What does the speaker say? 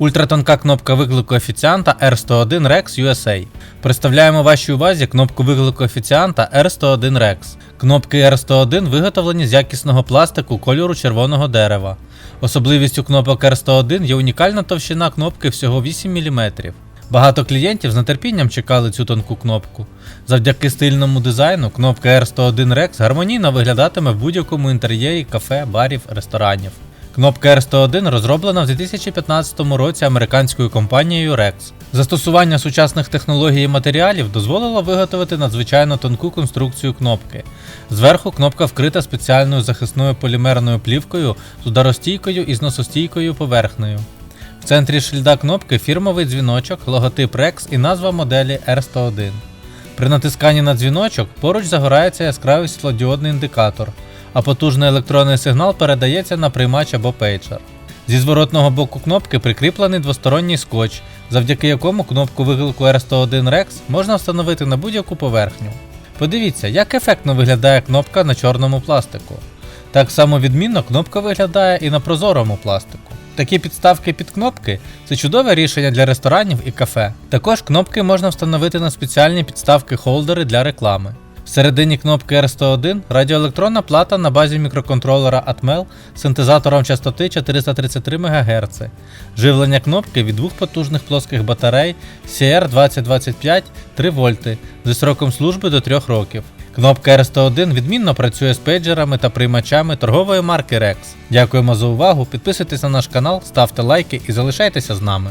Ультратонка кнопка виклику офіціанта R101 Rex USA. Представляємо вашій увазі кнопку виклику офіціанта R101 Rex. Кнопки R101 виготовлені з якісного пластику кольору червоного дерева. Особливістю кнопок R101 є унікальна товщина кнопки всього 8 мм. Багато клієнтів з нетерпінням чекали цю тонку кнопку. Завдяки стильному дизайну кнопка R101 Rex гармонійно виглядатиме в будь-якому інтер'єрі кафе, барів, ресторанів. Кнопка R101 розроблена в 2015 році американською компанією Rex. Застосування сучасних технологій і матеріалів дозволило виготовити надзвичайно тонку конструкцію кнопки. Зверху кнопка вкрита спеціальною захисною полімерною плівкою з ударостійкою і зносостійкою поверхнею. В центрі шильда кнопки фірмовий дзвіночок, логотип Rex і назва моделі R101. При натисканні на дзвіночок поруч загорається яскравий світлодіодний індикатор, а потужний електронний сигнал передається на приймач або пейджер. Зі зворотного боку кнопки прикріплений двосторонній скотч, завдяки якому кнопку виклику R101 Rex можна встановити на будь-яку поверхню. Подивіться, як ефектно виглядає кнопка на чорному пластику. Так само відмінно кнопка виглядає і на прозорому пластику. Такі підставки під кнопки це чудове рішення для ресторанів і кафе. Також кнопки можна встановити на спеціальні підставки-холдери для реклами. Всередині кнопки R101 радіоелектронна плата на базі мікроконтролера Atmel з синтезатором частоти 433 МГц. Живлення кнопки від двох потужних плоских батарей CR2025 3 вольти зі сроком служби до 3 років. Кнопка R101 відмінно працює з пейджерами та приймачами торгової марки Rex. Дякуємо за увагу, підписуйтесь на наш канал, ставте лайки і залишайтеся з нами.